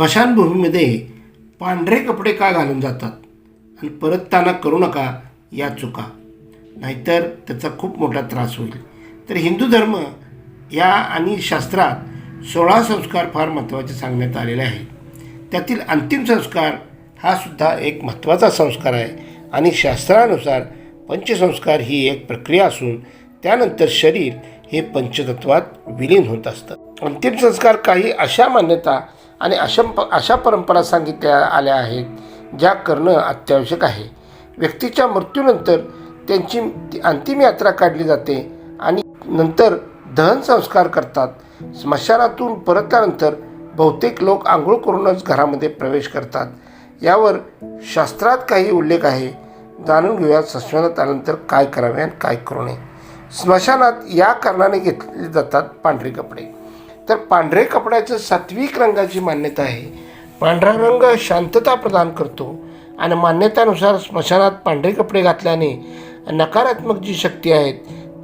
स्मशानभूमीमध्ये पांढरे कपडे का घालून जातात? आणि परतताना करू नका या चुका. नाहीतर त्याचा खूप मोठा त्रास होईल. तर हिंदू धर्म या आणि शास्त्रात सोळा संस्कार फार महत्त्वाचे सांगण्यात आलेले आहेत त्यातील अंतिम संस्कार हा सुद्धा एक महत्त्वाचा संस्कार आहे. आणि शास्त्रानुसार पंचसंस्कार ही एक प्रक्रिया असून त्यानंतर शरीर हे पंचतत्वात विलीन होत असतं. अंतिम संस्कार काही अशा मान्यता आणि अशा अशा परंपरा सांगितल्या आल्या आहेत ज्या करणं अत्यावश्यक आहे. व्यक्तीच्या मृत्यूनंतर त्यांची अंतिम यात्रा काढली जाते आणि नंतर दहन संस्कार करतात. स्मशानातून परतल्यानंतर बहुतेक लोक आंघोळ करूनच घरामध्ये प्रवेश करतात. यावर शास्त्रात काही उल्लेख आहे. जाणून घेऊया स्मशानात आल्यानंतर काय करावे आणि काय करू नये. स्मशानात या कारणाने घेतले जातात पांढरे कपडे. तर पांढरे कपड्याचं सात्विक रंगाची मान्यता आहे. पांढरा रंग शांतता प्रदान करतो आणि मान्यतानुसार स्मशानात पांढरे कपडे घातल्याने नकारात्मक जी शक्ती आहेत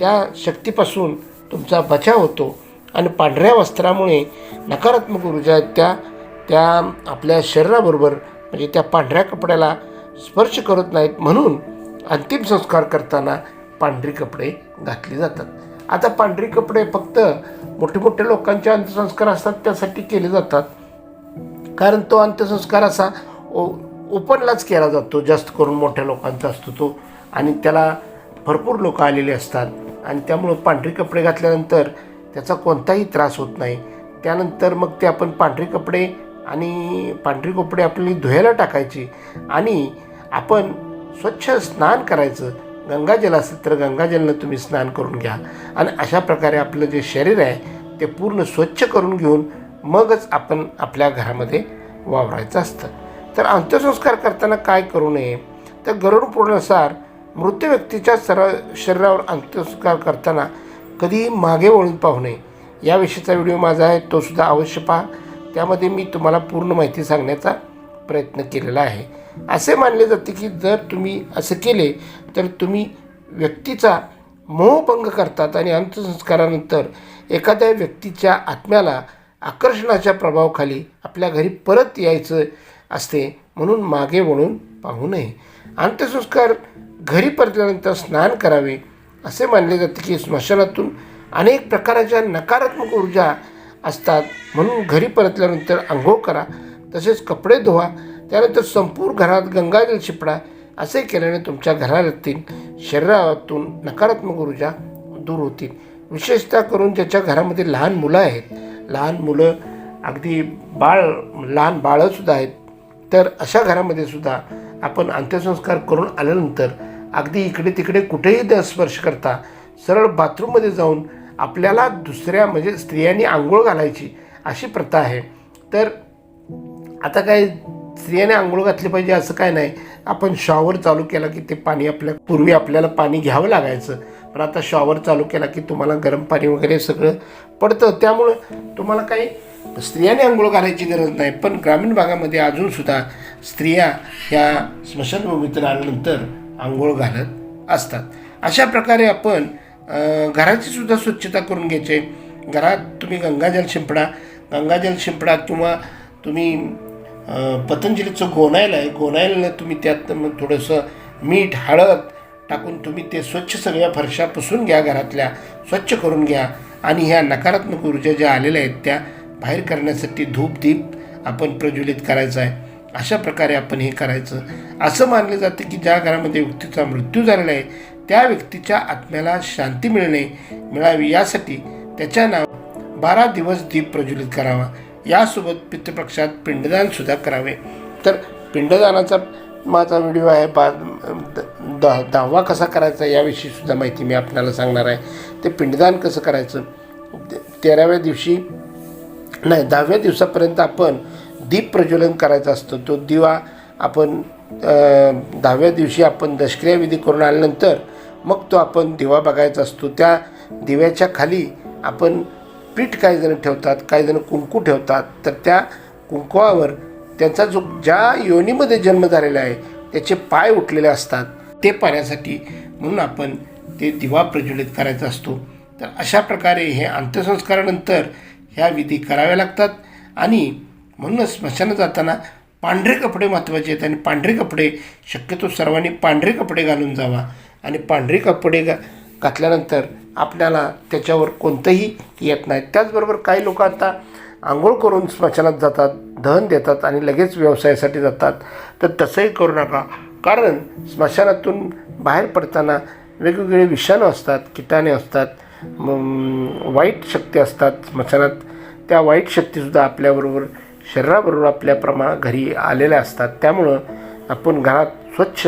त्या शक्तीपासून तुमचा बचाव होतो आणि पांढऱ्या वस्त्रामुळे नकारात्मक ऊर्जा आहेत त्या त्या आपल्या शरीराबरोबर म्हणजे त्या पांढऱ्या कपड्याला स्पर्श करत नाहीत म्हणून अंतिम संस्कार करताना पांढरी कपडे घातले जातात. आता पांढरी कपडे फक्त मोठे मोठे लोकांचे अंत्यसंस्कार असतात त्यासाठी केले जातात. कारण तो अंत्यसंस्कार असा ओ ओपनलाच केला जातो जास्त करून मोठ्या लोकांचा असतो तो. आणि त्याला भरपूर लोक आलेले असतात. आणि त्यामुळं पांढरे कपडे घातल्यानंतर त्याचा कोणताही त्रास होत नाही. त्यानंतर मग ते आपण पांढरे कपडे आणि पांढरे कपडे आपली धुवायला टाकायची. आणि आपण स्वच्छ स्नान करायचं. गंगाजल असेल तर गंगाजलनं तुम्ही स्नान करून घ्या. आणि अशा प्रकारे आपलं जे शरीर आहे ते पूर्ण स्वच्छ करून घेऊन मगच आपण आपल्या घरामध्ये वावरायचं असतं. तर अंत्यसंस्कार करताना काय करू नये? तर गरुड पुराणानुसार मृत व्यक्तीच्या सर शरीरावर अंत्यसंस्कार करताना कधी मागे वळून पाहू नये. याविषयीचा व्हिडिओ माझा आहे तोसुद्धा अवश्य पहा. त्यामध्ये मी तुम्हाला पूर्ण माहिती सांगण्याचा प्रयत्न केलेला आहे. असे मानले जाते की जर तुम्ही असं केले तर तुम्ही व्यक्तीचा मोहभंग करतात आणि अंत्यसंस्कारानंतर एखाद्या व्यक्तीच्या आत्म्याला आकर्षणाच्या प्रभावाखाली आपल्या घरी परत यायचं असते म्हणून मागे वळून पाहू नये. अंत्यसंस्कार घरी परतल्यानंतर स्नान करावे. असे मानले जाते की स्मशानातून अनेक प्रकारच्या नकारात्मक ऊर्जा असतात म्हणून घरी परतल्यानंतर आंघोळ करा. तसेच कपडे धुवा त्यानंतर संपूर्ण घरात गंगाजल शिपडा असे केल्याने तुमच्या घरातील शरीरातून नकारात्मक ऊर्जा दूर होतील. विशेषतः करून ज्याच्या घरामध्ये लहान मुलं आहेत. लहान मुलं अगदी बाळ लहान बाळंसुद्धा आहेत. तर अशा घरामध्ये सुद्धा आपण अंत्यसंस्कार करून आल्यानंतर अगदी इकडे तिकडे कुठेही न स्पर्श करता सरळ बाथरूममध्ये जाऊन आपल्याला दुसऱ्या म्हणजे स्त्रियांनी आंघोळ घालायची अशी प्रथा आहे. तर आता काय स्त्रियाने आंघोळ घातली पाहिजे असं काय नाही. आपण शॉवर चालू केला की ते पाणी आपल्या पूर्वी आपल्याला पाणी घ्यावं लागायचं. पण आता शॉवर चालू केला की तुम्हाला गरम पाणी वगैरे सगळं पडतं. त्यामुळं तुम्हाला काही स्त्रियाने आंघोळ घालायची गरज नाही. पण ग्रामीण भागामध्ये अजूनसुद्धा स्त्रिया ह्या स्मशानभूमीतून आल्यानंतर आंघोळ घालत असतात. अशा प्रकारे आपण घराचीसुद्धा घराची सुद्धा स्वच्छता करून घ्यायची. घरात तुम्ही गंगाजल शिंपडा गंगाजल शिंपडा किंवा तुम्ही पतंजलीचं गोनाईल आहे. गोनाईलनं तुम्ही त्यात मग थोडंसं मीठ हळद टाकून तुम्ही ते स्वच्छ सगळ्या फरशा पुसून घ्या घरातल्या. स्वच्छ करून घ्या. आणि ह्या नकारात्मक ऊर्जा ज्या आलेल्या आहेत त्या बाहेर करण्यासाठी धूप दीप आपण प्रज्वलित करायचं आहे. अशा प्रकारे आपण हे करायचं. असं मानलं जातं की ज्या घरामध्ये व्यक्तीचा मृत्यू झालेला आहे त्या व्यक्तीच्या आत्म्याला शांती मिळणे मिळावी यासाठी त्याच्या नाव बारा दिवस दीप प्रज्वलित करावा. यासोबत पितृपक्षात पिंडदानसुद्धा करावे. तर पिंडदानाचा माझा व्हिडिओ आहे. बा द- दहावा कसा करायचा याविषयीसुद्धा माहिती मी आपल्याला सांगणार आहे. ते पिंडदान कसं करायचं? ते- तेराव्या दिवशी नाही दहाव्या दिवसापर्यंत आपण दीप प्रज्वलन करायचा असतो. तो दिवा आपण दहाव्या दिवशी आपण दशक्रिया विधी करून आल्यानंतर मग तो आपण दिवा बघायचा असतो. त्या दिव्याच्या खाली आपण पीठ काही जण ठेवतात काही जण कुंकू ठेवतात तर त्या कुंकवावर त्यांचा जो ज्या योनीमध्ये जन्म झालेला आहे त्याचे पाय उठलेले असतात. ते पाण्यासाठी म्हणून आपण ते दिवा प्रज्वलित करायचा असतो. तर अशा प्रकारे हे अंत्यसंस्कारानंतर ह्या विधी कराव्या लागतात आणि म्हणूनच स्मशानात जाताना पांढरे कपडे महत्त्वाचे आहेत आणि पांढरे कपडे शक्यतो सर्वांनी पांढरे कपडे घालून जावा. आणि पांढरे कपडे घा घातल्यानंतर आपल्याला त्याच्यावर कोणतंही येत नाही. त्याचबरोबर काही लोक आता आंघोळ करून स्मशानात जातात दहन देतात आणि लगेच व्यवसायासाठी जातात. तर तसंही करू नका. कारण स्मशानातून बाहेर पडताना वेगवेगळे विषाणू असतात किटाणे असतात वाईट शक्ती असतात स्मशानात. त्या वाईट शक्तीसुद्धा आपल्याबरोबर शरीराबरोबर आपल्या प्रमा घरी आलेल्या असतात. त्यामुळं आपण घरात स्वच्छ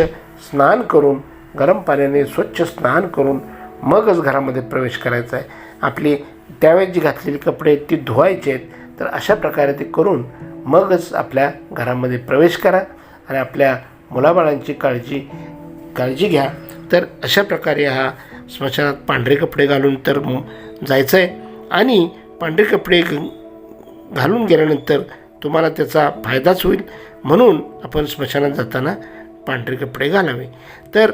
स्नान करून गरम पाण्याने स्वच्छ स्नान करून मगच घरामध्ये प्रवेश करायचा आहे. आपली त्यावेळेस जी घातलेली कपडे आहेत ती धुवायचे आहेत तर अशा प्रकारे ते करून मगच आपल्या घरामध्ये प्रवेश करा आणि आपल्या मुलाबाळांची काळजी काळजी घ्या. तर अशा प्रकारे हा स्मशानात पांढरे कपडे घालून तर जायचं आहे आणि पांढरे कपडे घालून गेल्यानंतर तुम्हाला त्याचा फायदाच होईल. म्हणून आपण स्मशानात जाताना पांढरे कपडे घालावे. तर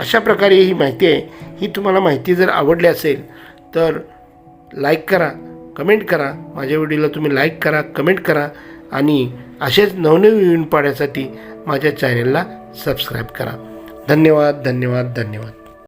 अशा प्रकारे ही माहिती आहे. ही तुम्हाला माहिती जर आवडली असेल तर लाईक करा कमेंट करा. माझ्या व्हिडिओला तुम्ही लाईक करा कमेंट करा. आणि असेच नवनवीन पाहण्यासाठी माझ्या चॅनलला सबस्क्राईब करा. धन्यवाद धन्यवाद धन्यवाद.